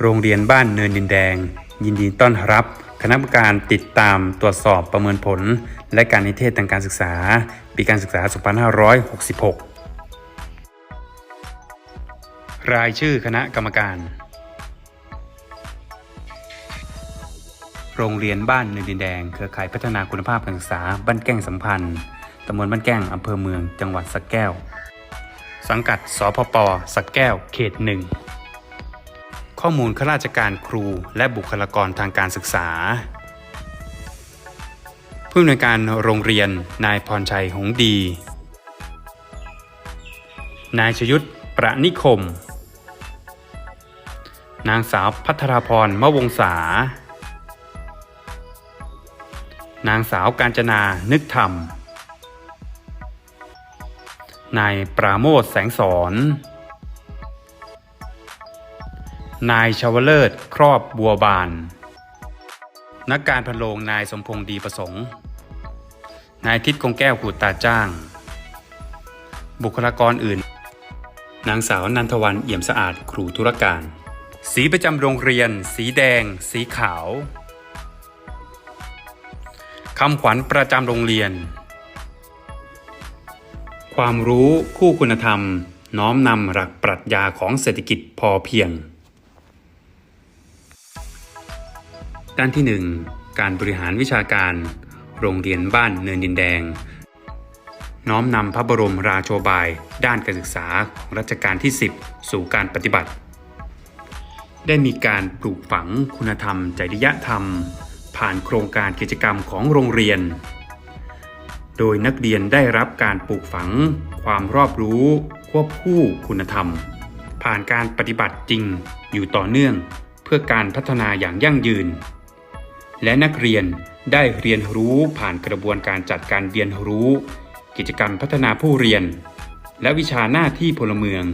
โรงเรียนบ้านเนินดินแดง ยินดีต้อนรับ คณะกรรมการติดตามตรวจสอบประเมินผล และการนิเทศทางการศึกษา ปีการศึกษา 2566 รายชื่อคณะกรรมการ โรงเรียนบ้านเนินดินแดง เครือข่ายพัฒนาคุณภาพการศึกษาบ้านแก้งสัมพันธ์ตำบลบ้านแก้งอำเภอเมือง จังหวัดสระแก้ว สังกัดสพปสักแก้ว เขตหนึ่ง ข้อมูลข้าราชการครูและบุคลากรทางการศึกษา ผู้อำนวยการโรงเรียนนายพรชัยหงดี นายชยุทธประนิคม นางสาวพัทราพรมะวงศานางสาวการจนานึกธรรม นายปราโมทแสงสอน นายชาวเลิศ ครอบบัวบาน นักการพันโรงนายสมพงษ์ดีประสงค์ นายทิศคงแก้วกูดตาจ้าง บุคลากรอื่น นางสาวนันทวันเอี่ยมสะอาดครูธุรการ สีประจำโรงเรียน สีแดง สีขาวคำขวัญประจำโรงเรียน ความรู้คู่คุณธรรม น้อมนำหลักปรัชญาของเศรษฐกิจพอเพียง ด้านที่ 1 การบริหารวิชาการ โรงเรียนบ้านเนินดินแดง น้อมนำพระบรมราโชบาย ด้านการศึกษาของรัชกาลที่ 10 สู่การปฏิบัติ ได้มีการปลูกฝังคุณธรรม จริยธรรม ผ่านโครงการกิจกรรมของโรงเรียน โดยนักเรียนได้รับการปลูกฝัง ความรอบรู้ควบคู่คุณธรรม ผ่านการปฏิบัติจริงอยู่ต่อเนื่องเพื่อการพัฒนาอย่างยั่งยืน และนักเรียนได้เรียนรู้ผ่านกระบวนการจัดการเรียนรู้ กิจกรรมพัฒนาผู้เรียน และวิชาหน้าที่พลเมือง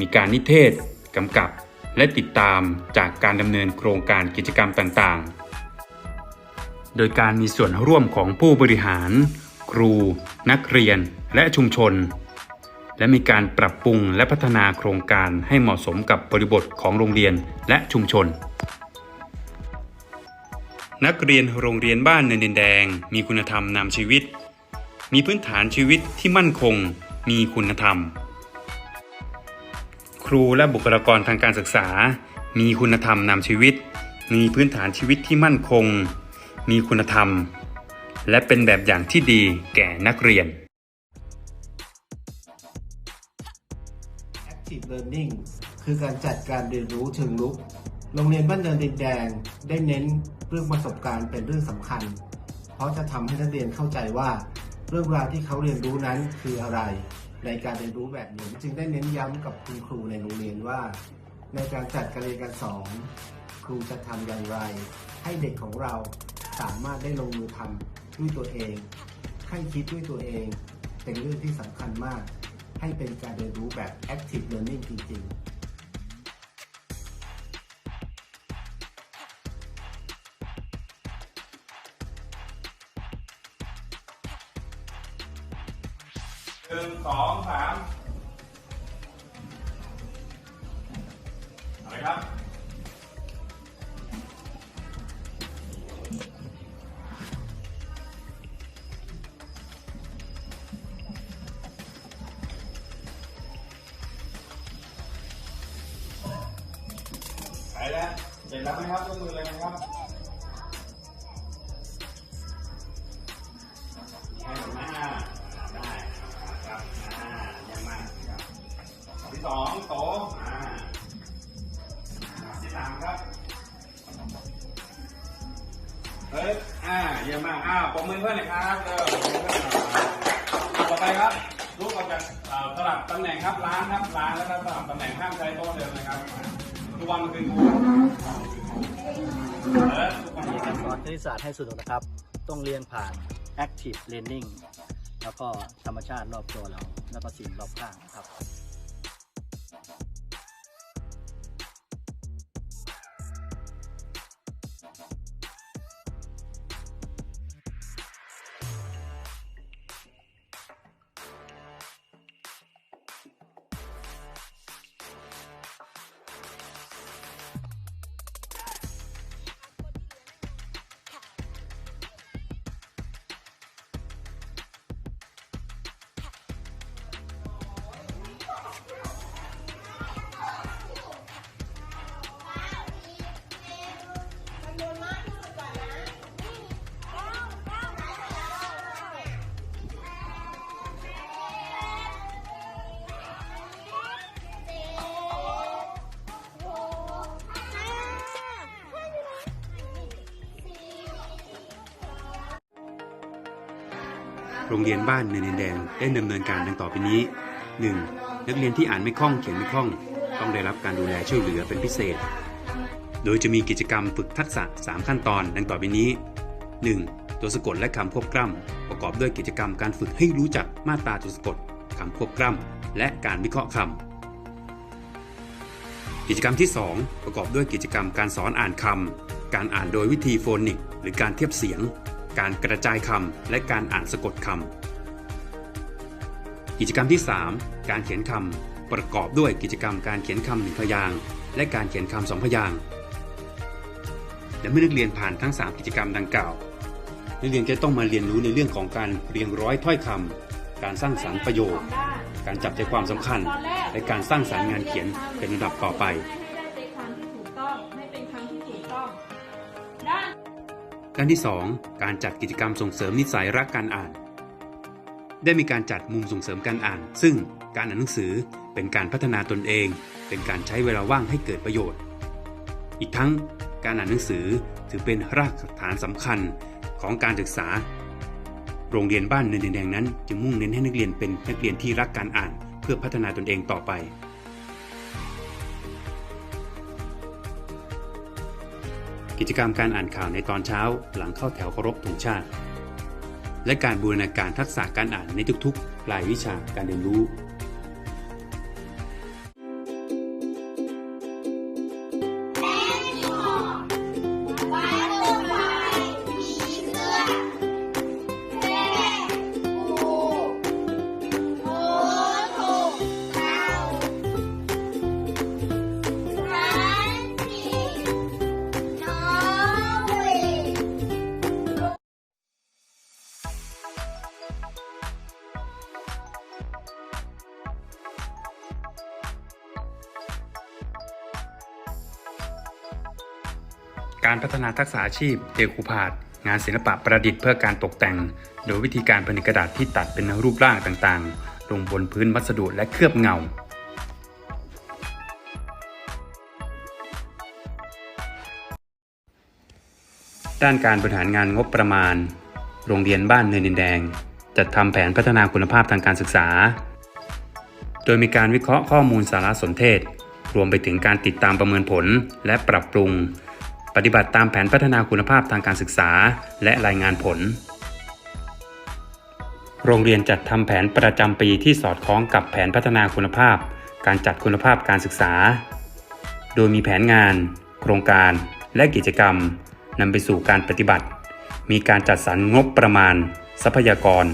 มีการนิเทศกำกับและติดตามจากการดำเนินโครงการกิจกรรมต่างๆ โดยการมีส่วนร่วมของผู้บริหาร ครู นักเรียน และชุมชน และมีการปรับปรุงและพัฒนาโครงการให้เหมาะสมกับบริบทของโรงเรียนและชุมชน นักเรียนโรงเรียนบ้านเนินดินแดง มีคุณธรรมนำชีวิต มีพื้นฐานชีวิตที่มั่นคง มีคุณธรรม ครูและบุคลากรทางการศึกษา มีคุณธรรมนำชีวิต มีพื้นฐานชีวิตที่มั่นคง มีคุณธรรม และเป็นแบบอย่างที่ดีแก่นักเรียน Active Learning คือการจัดการเรียนรู้เชิงลุก โรงเรียนบ้านเนินดินแดงได้เน้นเรื่องประสบการณ์เป็นเรื่องสำคัญ เพราะจะทำให้นักเรียนเข้าใจว่าเรื่องราวที่เขาเรียนรู้นั้นคืออะไร ในการเรียนรู้แบบนี้จึงได้เน้นย้ำกับคุณครูในโรงเรียนว่า ในการจัดการเรียนการสอนครูจะทำอย่างไร ให้เด็กของเราสามารถได้ลงมือทำด้วยตัวเอง ให้คิดด้วยตัวเอง เป็นเรื่องที่สำคัญมาก ให้เป็นการเรียนรู้แบบ active learning จริงๆ องสามอะไรครับไปแล้วเสร็จแล้วไหมครับยกมือเลยนะครับให้หน้า สองโตอ่าที่สามครับเฮ้ยอ่าเยี่ยมมากอ้าวปรบมือเพื่อนหน่อยครับเออปรบมือเพื่อนหน่อยต่อไปครับลุกออกจากเอ่อสลับตำแหน่งครับล้างครับล้างแล้วก็สลับตำแหน่งห้ามใช้โต๊ะเดิมนะครับทุกวันมันคือครูเออทุกวันการสอนคณิตศาสตร์ให้สนุกนะครับ ต้องเรียนผ่าน active learning แล้วก็ธรรมชาติรอบตัวเรา แล้วก็สิ่งรอบข้างครับ โรงเรียนบ้านเนินดินแดงได้ดำเนินการดังต่อไปนี้ 1. นักเรียนที่อ่านไม่คล่องเขียนไม่คล่อง ต้องได้รับการดูแลช่วยเหลือเป็นพิเศษ โดยจะมีกิจกรรมฝึกทักษะ 3 ขั้นตอนดังต่อไปนี้ 1. ตัวสะกดและคำควบกล้ำประกอบด้วยกิจกรรมการฝึกให้รู้จักมาตราตัวสะกดคำควบกล้ำและการวิเคราะห์คำกิจกรรมที่ 2 ประกอบด้วยกิจกรรมการสอนอ่านคำ การอ่านโดยวิธีโฟนิก หรือการเทียบเสียง การกระจายคำและการอ่านสะกดคำ กิจกรรมที่ 3 การเขียนคำประกอบด้วยกิจกรรมการเขียนคำหนึ่งพยางค์และการเขียนคำสองพยางค์และเมื่อนักเรียนผ่านทั้ง 3 กิจกรรมดังกล่าว นักเรียนจะต้องมาเรียนรู้ในเรื่องของการเรียงร้อยถ้อยคำการสร้างสรรค์ประโยค การจับใจความสำคัญ และการสร้างสรรค์งานเขียนเป็นระดับต่อไป ด้านที่ 2 การจัดกิจกรรมส่งเสริมนิสัยรักการอ่าน ได้มีการจัดมุมส่งเสริมการอ่าน ซึ่งการอ่านหนังสือเป็นการพัฒนาตนเอง เป็นการใช้เวลาว่างให้เกิดประโยชน์ อีกทั้งการอ่านหนังสือถือเป็นรากฐานสำคัญของการศึกษา โรงเรียนบ้านเนินแดงนั้น จึงมุ่งเน้นให้นักเรียนเป็นนักเรียนที่รักการอ่าน เพื่อพัฒนาตนเองต่อไป กิจกรรมการอ่านข่าวในตอนเช้า หลังเข้าแถวเคารพธงชาติ และการบูรณาการทักษะการอ่านในทุกๆรายวิชาการเรียนรู้ การพัฒนาทักษะอาชีพเดคูพาดงานศิลปะประดิษฐ์เพื่อการตกแต่ง โดยวิธีการผลิตกระดาษที่ตัดเป็นรูปร่างต่างๆ ลงบนพื้นวัสดุและเคลือบเงา ด้านการบริหารงานงบประมาณ โรงเรียนบ้านเนินดินแดง จัดทำแผนพัฒนาคุณภาพทางการศึกษา โดยมีการวิเคราะห์ข้อมูลสารสนเทศ รวมไปถึงการติดตามประเมินผลและปรับปรุง ปฏิบัติตามแผนพัฒนาคุณภาพทางการศึกษา และรายงานผล โรงเรียนจัดทำแผนประจำปีที่สอดคล้องกับแผนพัฒนาคุณภาพ การจัดคุณภาพการศึกษา โดยมีแผนงาน โครงการ และกิจกรรมนำไปสู่การปฏิบัติ มีการจัดสรรงบประมาณ ทรัพยากร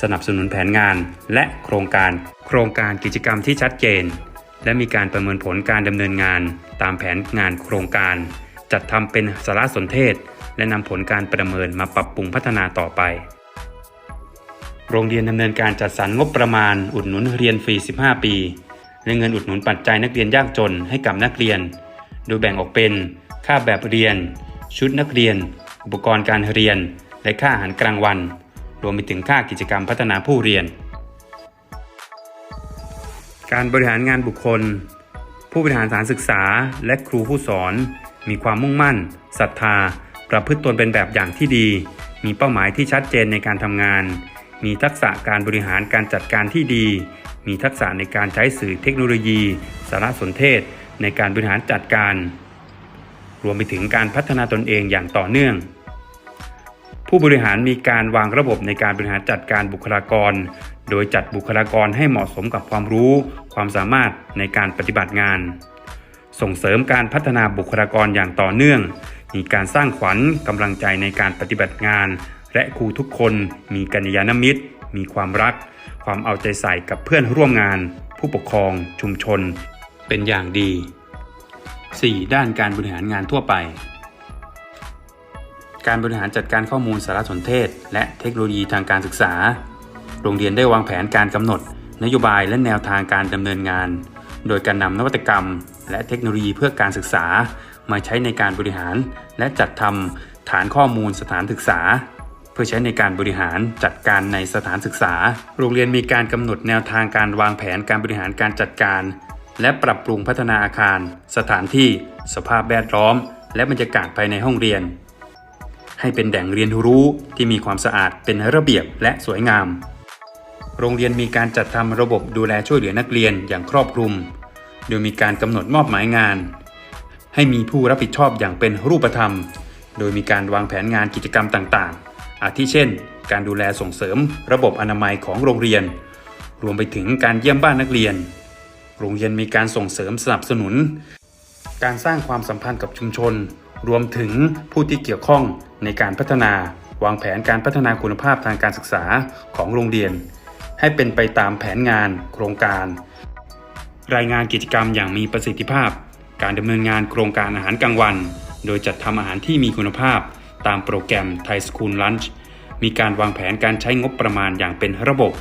สนับสนุนแผนงาน และโครงการ โครงการกิจกรรมที่ชัดเจน และมีการประเมินผลการดำเนินงานตามแผนงานโครงการ จัดทำเป็นสารสนเทศ และนำผลการประเมินมาปรับปรุงพัฒนาต่อไป โรงเรียนดำเนินการจัดสรรงบประมาณ อุดหนุนเรียนฟรี 15 ปีและเงินอุดหนุนปัจจัยนักเรียนยากจนให้กับนักเรียน โดยแบ่งออกเป็น ค่าแบบเรียน ชุดนักเรียน อุปกรณ์การเรียน และค่าอาหารกลางวัน รวมไปถึงค่ากิจกรรมพัฒนาผู้เรียน การบริหารงานบุคคล ผู้บริหารสถานศึกษา และครูผู้สอน มีความมุ่งมั่นศรัทธา ประพฤติตนเป็นแบบอย่างที่ดี มีเป้าหมายที่ชัดเจนในการทำงาน มีทักษะการบริหารการจัดการที่ดี มีทักษะในการใช้สื่อเทคโนโลยี สารสนเทศ ในการบริหารจัดการ รวมไปถึงการพัฒนาตนเองอย่างต่อเนื่อง ผู้บริหารมีการวางระบบในการบริหารจัดการบุคลากร โดยจัดบุคลากรให้เหมาะสมกับความรู้ ความสามารถในการปฏิบัติงาน ส่งเสริมการพัฒนาบุคลากรอย่างต่อเนื่อง มีการสร้างขวัญกำลังใจในการปฏิบัติงาน และครูทุกคนมีกัญญาณมิตร มีความรัก ความเอาใจใส่กับเพื่อนร่วมงาน ผู้ปกครอง ชุมชน เป็นอย่างดี 4. ด้านการบริหารงานทั่วไป การบริหารจัดการข้อมูลสารสนเทศ และเทคโนโลยีทางการศึกษา โรงเรียนได้วางแผนการกำหนด นโยบายและแนวทางการดำเนินงาน โดยการนำนวัตกรรม และเทคโนโลยีเพื่อการศึกษา มาใช้ในการบริหาร และจัดทำฐานข้อมูลสถานศึกษา เพื่อใช้ในการบริหารจัดการในสถานศึกษา โรงเรียนมีการกำหนดแนวทางการวางแผนการบริหารการจัดการ และปรับปรุงพัฒนาอาคาร สถานที่ สภาพแวดล้อม และบรรยากาศภายในห้องเรียน ให้เป็นแหล่งเรียนรู้ที่มีความสะอาดเป็นระเบียบและสวยงาม โรงเรียนมีการจัดทำระบบดูแลช่วยเหลือนักเรียนอย่างครอบคลุม โดยมีการกำหนดมอบหมายงาน ให้มีผู้รับผิดชอบอย่างเป็นรูปธรรม โดยมีการวางแผนงานกิจกรรมต่างๆ อาทิเช่น การดูแลส่งเสริมระบบอนามัยของโรงเรียน รวมไปถึงการเยี่ยมบ้านนักเรียน โรงเรียนมีการส่งเสริมสนับสนุน การสร้างความสัมพันธ์กับชุมชน รวมถึงผู้ที่เกี่ยวข้องในการพัฒนาวางแผนการพัฒนาคุณภาพทางการศึกษาของโรงเรียน ให้เป็นไปตามแผนงาน โครงการ รายงานกิจกรรมอย่างมีประสิทธิภาพ การดำเนินงานโครงการอาหารกลางวัน โดยจัดทำอาหารที่มีคุณภาพ ตามโปรแกรมไทยสคูลลันช์มีการวางแผนการใช้งบประมาณอย่างเป็นระบบ